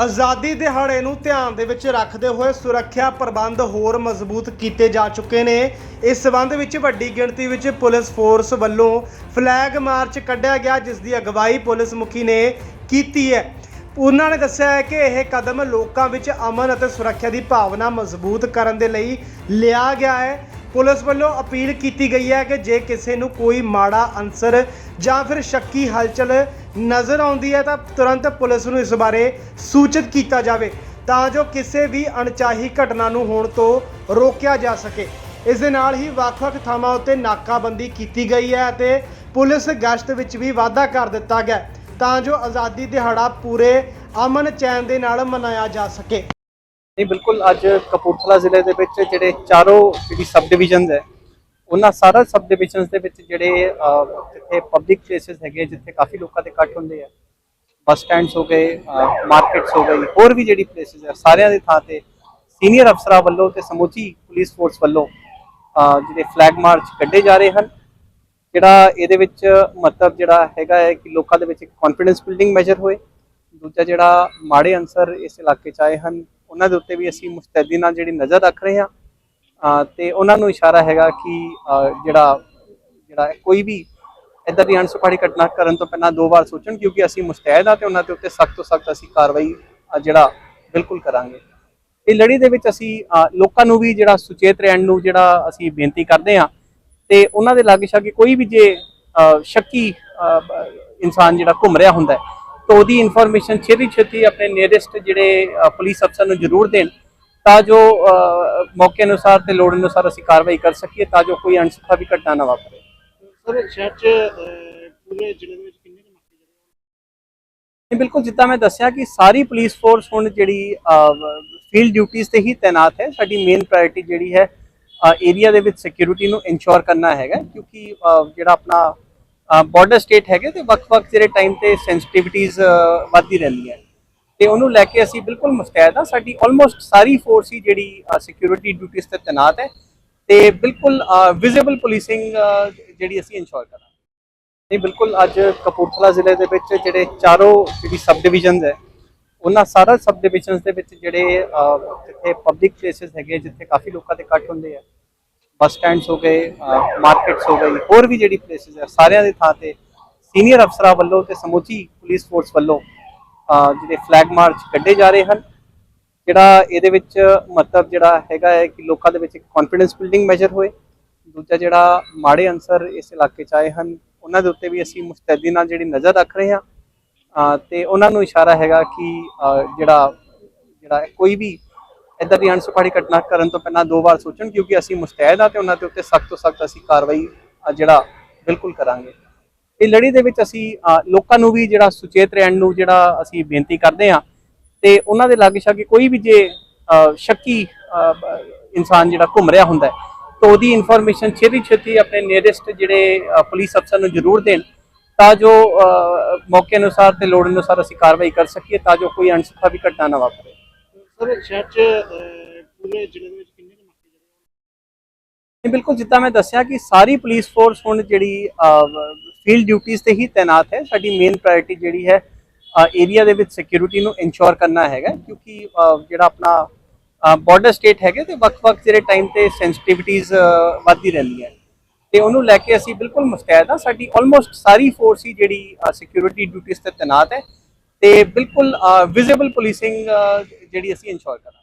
ਆਜ਼ਾਦੀ ਦਿਹਾੜੇ ਨੂੰ ਧਿਆਨ ਦੇ ਵਿੱਚ ਰੱਖਦੇ ਹੋਏ ਸੁਰੱਖਿਆ ਪ੍ਰਬੰਧ ਹੋਰ ਮਜ਼ਬੂਤ ਕੀਤੇ ਜਾ ਚੁੱਕੇ ਨੇ। ਇਸ ਸਬੰਧ ਵਿੱਚ ਵੱਡੀ ਗਿਣਤੀ ਵਿੱਚ ਪੁਲਿਸ ਫੋਰਸ ਵੱਲੋਂ ਫਲੈਗ ਮਾਰਚ ਕੱਢਿਆ ਗਿਆ, ਜਿਸ ਦੀ ਅਗਵਾਈ ਪੁਲਿਸ ਮੁਖੀ ਨੇ ਕੀਤੀ ਹੈ। ਉਹਨਾਂ ਨੇ ਦੱਸਿਆ ਹੈ ਕਿ ਇਹ ਕਦਮ ਲੋਕਾਂ ਵਿੱਚ ਅਮਨ ਅਤੇ ਸੁਰੱਖਿਆ ਦੀ ਭਾਵਨਾ ਮਜ਼ਬੂਤ ਕਰਨ ਦੇ ਲਈ ਲਿਆ ਗਿਆ ਹੈ। ਪੁਲਿਸ ਵੱਲੋਂ ਅਪੀਲ ਕੀਤੀ ਗਈ ਹੈ ਕਿ ਜੇ ਕਿਸੇ ਨੂੰ ਕੋਈ ਮਾੜਾ ਅਨਸਰ ਜਾਂ ਫਿਰ ਸ਼ੱਕੀ ਹਲਚਲ ਨਜ਼ਰ ਆਉਂਦੀ ਹੈ ਤਾਂ ਤੁਰੰਤ ਪੁਲਿਸ ਨੂੰ ਇਸ ਬਾਰੇ ਸੂਚਿਤ ਕੀਤਾ ਜਾਵੇ ਤਾਂ ਜੋ ਕਿਸੇ ਵੀ ਅਣਚਾਹੀ ਘਟਨਾ ਨੂੰ ਹੋਣ ਤੋਂ ਰੋਕਿਆ ਜਾ ਸਕੇ। ਇਸ ਦੇ ਨਾਲ ਹੀ ਵੱਖ-ਵੱਖ ਥਾਵਾਂ ਉੱਤੇ ਨਾਕਾਬੰਦੀ ਕੀਤੀ ਗਈ ਹੈ ਅਤੇ ਪੁਲਿਸ ਗਸ਼ਤ ਵਿੱਚ ਵੀ ਵਾਧਾ ਕਰ ਦਿੱਤਾ ਗਿਆ ਤਾਂ ਜੋ ਆਜ਼ਾਦੀ ਦਿਹਾੜਾ ਪੂਰੇ ਅਮਨ ਚੈਨ ਦੇ ਨਾਲ ਮਨਾਇਆ ਜਾ ਸਕੇ। ਨਹੀਂ ਬਿਲਕੁਲ ਅੱਜ ਕਪੂਰਥਲਾ ਜ਼ਿਲ੍ਹੇ ਦੇ ਵਿੱਚ ਜਿਹੜੇ ਚਾਰੋਂ ਜਿਹੜੀ ਸਬ ਡਿਵੀਜ਼ਨਸ ਹੈ ਉਹਨਾਂ ਸਾਰਾ ਸਬ ਡਿਵੀਜ਼ਨਸ ਦੇ ਵਿੱਚ ਜਿਹੜੇ ਅਹ, ਜਿੱਥੇ ਪਬਲਿਕ ਪਲੇਸਸ ਹੈਗੇ ਜਿੱਥੇ ਕਾਫੀ ਲੋਕਾਂ ਦੇ ਇਕੱਠ ਹੁੰਦੇ ਆ ਬੱਸ ਸਟੈਂਡਸ ਹੋ ਗਏ ਮਾਰਕੀਟਸ ਹੋ ਗਈ ਹੋਰ ਵੀ ਜਿਹੜੀ ਪਲੇਸਸ ਹੈ ਸਾਰਿਆਂ ਦੀ ਥਾਂ ਤੇ ਸੀਨੀਅਰ ਅਫਸਰਾਂ ਵੱਲੋਂ ਤੇ ਸਮੁੱਚੀ ਪੁਲਿਸ ਫੋਰਸ ਵੱਲੋਂ ਅਹ, ਜਿਹੜੇ ਫਲੈਗ ਮਾਰਚ ਕੱਢੇ ਜਾ ਰਹੇ ਹਨ ਜਿਹੜਾ ਇਹਦੇ ਵਿੱਚ ਮਤਲਬ ਜਿਹੜਾ ਹੈਗਾ ਹੈ ਕਿ ਲੋਕਾਂ ਦੇ ਵਿੱਚ ਇੱਕ ਕੌਨਫੀਡੈਂਸ ਬਿਲਡਿੰਗ ਮੈਜਰ ਹੋਏ ਦੂਜਾ ਜਿਹੜਾ ਮਾੜੇ ਅਨਸਰ ਇਸ ਇਲਾਕੇ 'ਚ ਆਏ ਹਨ ਉਹਨਾਂ ਦੇ ਉੱਤੇ ਵੀ ਅਸੀਂ ਮੁਸਤੈਦੀ ਨਾਲ ਜਿਹੜੀ ਨਜ਼ਰ ਰੱਖ ਰਹੇ ਹਾਂ। ਅਹ ਤੇ ਉਹਨਾਂ ਨੂੰ ਇਸ਼ਾਰਾ ਹੈਗਾ ਕਿ ਜਿਹੜਾ ਜਿਹੜਾ ਕੋਈ ਵੀ ਇਦਾਂ ਦੀ ਅਣਸੁਖਾੜੀ ਘਟਨਾ ਕਰਨ ਤੋਂ ਪਹਿਲਾਂ ਦੋ ਵਾਰ ਸੋਚਣ ਕਿਉਂਕਿ ਅਸੀਂ ਮੁਸਤੈਦ ਆ ਤੇ ਉਹਨਾਂ ਦੇ ਉੱਤੇ ਸਖਤ ਤੋਂ ਸਖਤ ਅਸੀਂ ਕਾਰਵਾਈ ਜਿਹੜਾ ਬਿਲਕੁਲ ਕਰਾਂਗੇ। ਇਹ ਲੜੀ ਦੇ ਵਿੱਚ ਅਸੀਂ ਲੋਕਾਂ ਨੂੰ ਵੀ ਜਿਹੜਾ ਸੁਚੇਤ ਰਹਿਣ ਨੂੰ ਜਿਹੜਾ ਅਸੀਂ ਬੇਨਤੀ ਕਰਦੇ ਹਾਂ ਤੇ ਉਹਨਾਂ ਦੇ ਲਾਗੇ ਛਾਗੇ ਕੋਈ ਵੀ ਜੇ ਸ਼ੱਕੀ ਇਨਸਾਨ ਜਿਹੜਾ ਘੁੰਮ ਰਿਹਾ ਹੁੰਦਾ ਹੈ ਤਾਂ ਉਹਦੀ ਇਨਫੋਰਮੇਸ਼ਨ ਛੇਤੀ ਛੇਤੀ ਆਪਣੇ ਨੀਅਰੈਸਟ ਜਿਹੜੇ ਪੁਲਿਸ ਅਫਸਰ ਨੂੰ ਜ਼ਰੂਰ ਦੇਣ ਤਾਂ ਜੋ ਮੌਕੇ ਅਨੁਸਾਰ ਤੇ ਲੋੜ ਅਨੁਸਾਰ ਅਸੀਂ ਕਾਰਵਾਈ ਕਰ ਸਕੀਏ ਤਾਂ ਜੋ ਕੋਈ ਅਣਸੁਖਾ ਵੀ ਘਟਨਾ ਨਾ ਵਾਪਰੇ। ਸਰ ਸ਼ਹਿਰ ਚ ਪੂਰੇ ਜ਼ਿਲ੍ਹੇ ਵਿੱਚ ਕਿੰਨੇ ਬਿਲਕੁਲ ਜਿੱਦਾਂ ਮੈਂ ਦੱਸਿਆ ਕਿ ਸਾਰੀ ਪੁਲਿਸ ਫੋਰਸ ਹੁਣ ਜਿਹੜੀ ਫੀਲਡ ਡਿਊਟੀਆਂ ਤੇ ਹੀ ਤਾਇਨਾਤ ਹੈ। ਸਾਡੀ ਮੇਨ ਪ੍ਰਾਇੋਰਟੀ ਜਿਹੜੀ ਹੈ ਏਰੀਆ ਦੇ ਵਿੱਚ ਸਿਕਿਉਰਿਟੀ ਨੂੰ ਇਨਸ਼ੋਰ ਕਰਨਾ ਹੈਗਾ ਕਿਉਂਕਿ ਜਿਹੜਾ ਆਪਣਾ ਬਾਰਡਰ ਸਟੇਟ ਹੈਗੇ ਤੇ ਵੱਖ-ਵੱਖ ਜਿਹੜੇ ਟਾਈਮ ਤੇ ਸੈਂਸਿਟੀਵਿਟੀਆਂ ਵੱਧਦੀ ਰਹਿੰਦੀਆਂ ਤੇ ਉਹਨੂੰ ਲੈ ਕੇ ਅਸੀਂ ਬਿਲਕੁਲ ਮੁਸਤੈਦ ਆ ਸਾਡੀ ਆਲਮੋਸਟ ਸਾਰੀ ਫੋਰਸ ਹੀ ਜਿਹੜੀ ਸਿਕਿਉਰਿਟੀ ਡਿਊਟੀਆਂ ਤੇ ਤਾਇਨਾਤ ਹੈ ਤੇ ਬਿਲਕੁਲ ਵਿਜ਼ੀਬਲ ਪੁਲਿਸਿੰਗ ਜਿਹੜੀ ਅਸੀਂ ਇਨਸ਼ੋਰ ਕਰਾਂਗੇ ਨਹੀਂ ਬਿਲਕੁਲ ਅੱਜ ਕਪੂਰਥਲਾ ਜ਼ਿਲ੍ਹੇ ਦੇ ਵਿੱਚ ਜਿਹੜੇ ਚਾਰੋਂ ਜਿਹੜੀ ਸਬ ਡਿਵੀਜ਼ਨਸ ਹੈ ਉਹਨਾਂ ਸਾਰਾ ਸਬ ਡਿਵੀਜ਼ਨਸ ਦੇ ਵਿੱਚ ਜਿਹੜੇ ਅਹ, ਜਿੱਥੇ ਪਬਲਿਕ ਪਲੇਸਸ ਹੈਗੇ ਜਿੱਥੇ ਕਾਫੀ ਲੋਕਾਂ ਦੇ ਇਕੱਠ ਹੁੰਦੇ ਆ ਬੱਸ ਸਟੈਂਡਸ ਹੋ ਗਏ ਮਾਰਕੀਟਸ ਹੋ ਗਈ ਹੋਰ ਵੀ ਜਿਹੜੀ ਪਲੇਸਸ ਹੈ ਸਾਰਿਆਂ ਦੇ ਥਾਂ ਤੇ ਸੀਨੀਅਰ ਅਫਸਰਾਂ ਵੱਲੋਂ ਤੇ ਸਮੁੱਚੀ ਪੁਲਿਸ ਫੋਰਸ ਵੱਲੋਂ ਜਿਹੜੇ ਫਲੈਗ ਮਾਰਚ ਕੱਢੇ ਜਾ ਰਹੇ ਹਨ। ਜਿਹੜਾ ਇਹਦੇ ਵਿੱਚ ਮਤਲਬ ਜਿਹੜਾ ਹੈਗਾ ਹੈ ਕਿ ਲੋਕਾਂ ਦੇ ਵਿੱਚ ਇੱਕ ਕੌਨਫੀਡੈਂਸ ਬਿਲਡਿੰਗ ਮੈਜਰ ਹੋਏ। ਦੂਜਾ ਜਿਹੜਾ ਮਾੜੇ ਅਨਸਰ ਇਸ ਇਲਾਕੇ 'ਚ ਆਏ ਹਨ, ਉਹਨਾਂ ਦੇ ਉੱਤੇ ਵੀ ਅਸੀਂ ਮੁਸਤੈਦੀ ਨਾਲ ਜਿਹੜੀ ਨਜ਼ਰ ਰੱਖ ਰਹੇ ਹਾਂ। ਅਹ, ਤੇ ਉਹਨਾਂ ਨੂੰ ਇਸ਼ਾਰਾ ਹੈਗਾ ਕਿ ਜਿਹੜਾ ਜਿਹੜਾ ਕੋਈ ਵੀ ਇਦਾਂ ਦੀ ਅਣਸੁਖਾੜੀ ਘਟਨਾ ਕਰਨ ਤੋਂ ਪਹਿਲਾਂ ਦੋ ਵਾਰ ਸੋਚਣ, ਕਿਉਂਕਿ ਅਸੀਂ ਮੁਸਤੈਦ ਆ ਤੇ ਉਹਨਾਂ ਦੇ ਉੱਤੇ ਸਖਤ ਤੋਂ ਸਖਤ ਅਸੀਂ ਕਾਰਵਾਈ ਜਿਹੜਾ ਬਿਲਕੁਲ ਕਰਾਂਗੇ। ਇਹ ਲੜੀ ਦੇ ਵਿੱਚ ਅਸੀਂ ਲੋਕਾਂ ਨੂੰ ਵੀ ਜਿਹੜਾ ਸੁਚੇਤ ਰਹਿਣ ਨੂੰ ਜਿਹੜਾ ਅਸੀਂ ਬੇਨਤੀ ਕਰਦੇ ਹਾਂ ਤੇ ਉਹਨਾਂ ਦੇ ਲਾਗੇ ਛਾਗੇ ਕੋਈ ਵੀ ਜੇ ਸ਼ੱਕੀ ਇਨਸਾਨ ਜਿਹੜਾ ਘੁੰਮ ਰਿਹਾ ਹੁੰਦਾ ਤਾਂ ਉਹਦੀ ਇਨਫੋਰਮੇਸ਼ਨ ਛੇਤੀ ਛੇਤੀ ਆਪਣੇ ਨੀਅਰੈਸਟ ਜਿਹੜੇ ਪੁਲਿਸ ਅਫਸਰ ਨੂੰ ਜ਼ਰੂਰ ਦੇਣ, ਤਾਂ ਜੋ ਮੌਕੇ ਅਨੁਸਾਰ ਤੇ ਲੋੜ ਅਨੁਸਾਰ ਅਸੀਂ ਕਾਰਵਾਈ ਕਰ ਸਕੀਏ, ਤਾਂ ਜੋ ਕੋਈ ਅਣਸੁਖਾਵੀ ਘਟਨਾ ਨਾ ਵਾਪਰੇ। ਸਰ ਸ਼ਹਿਰ ਚ ਪੂਰੇ ਜ਼ਿਲ੍ਹੇ ਦੇ ਵਿੱਚ ਕਿੰਨੇ ਕੁ ਨਾਕੇ ਜਿਹੜੇ ਨਹੀਂ, ਬਿਲਕੁਲ ਜਿੱਦਾਂ ਮੈਂ ਦੱਸਿਆ ਕਿ ਸਾਰੀ ਪੁਲਿਸ ਫੋਰਸ ਹੁਣ ਜਿਹੜੀ ਫੀਲਡ ਡਿਊਟੀਆਂ ਤੇ ਹੀ ਤਾਇਨਾਤ ਹੈ। ਸਾਡੀ ਮੇਨ ਪ੍ਰਾਇੋਰਟੀ ਜਿਹੜੀ ਹੈ ਏਰੀਆ ਦੇ ਵਿੱਚ ਸਿਕਿਉਰਿਟੀ ਨੂੰ ਇਨਸ਼ੋਰ ਕਰਨਾ ਹੈਗਾ। ਕਿਉਂਕਿ ਜਿਹੜਾ ਆਪਣਾ ਬਾਰਡਰ ਸਟੇਟ ਹੈਗੇ ਤੇ ਵੱਖ-ਵੱਖ ਜਿਹੜੇ ਟਾਈਮ ਤੇ ਸੈਂਸਿਟੀਵਿਟੀਆਂ ਵੱਧਦੀ ਰਹਿੰਦੀਆਂ ਤੇ ਉਹਨੂੰ ਲੈ ਕੇ ਅਸੀਂ ਬਿਲਕੁਲ ਮੁਸਤੈਦ ਆ ਸਾਡੀ ਆਲਮੋਸਟ ਸਾਰੀ ਫੋਰਸ ਹੀ ਜਿਹੜੀ ਸਿਕਿਉਰਿਟੀ ਡਿਊਟੀਆਂ ਤੇ ਤਾਇਨਾਤ ਹੈ। ਤੇ ਬਿਲਕੁਲ ਵਿਜ਼ੀਬਲ ਪੁਲਿਸਿੰਗ ਜਿਹੜੀ ਅਸੀਂ ਇਨਸ਼ੋਰ ਕਰਾਂਗੇ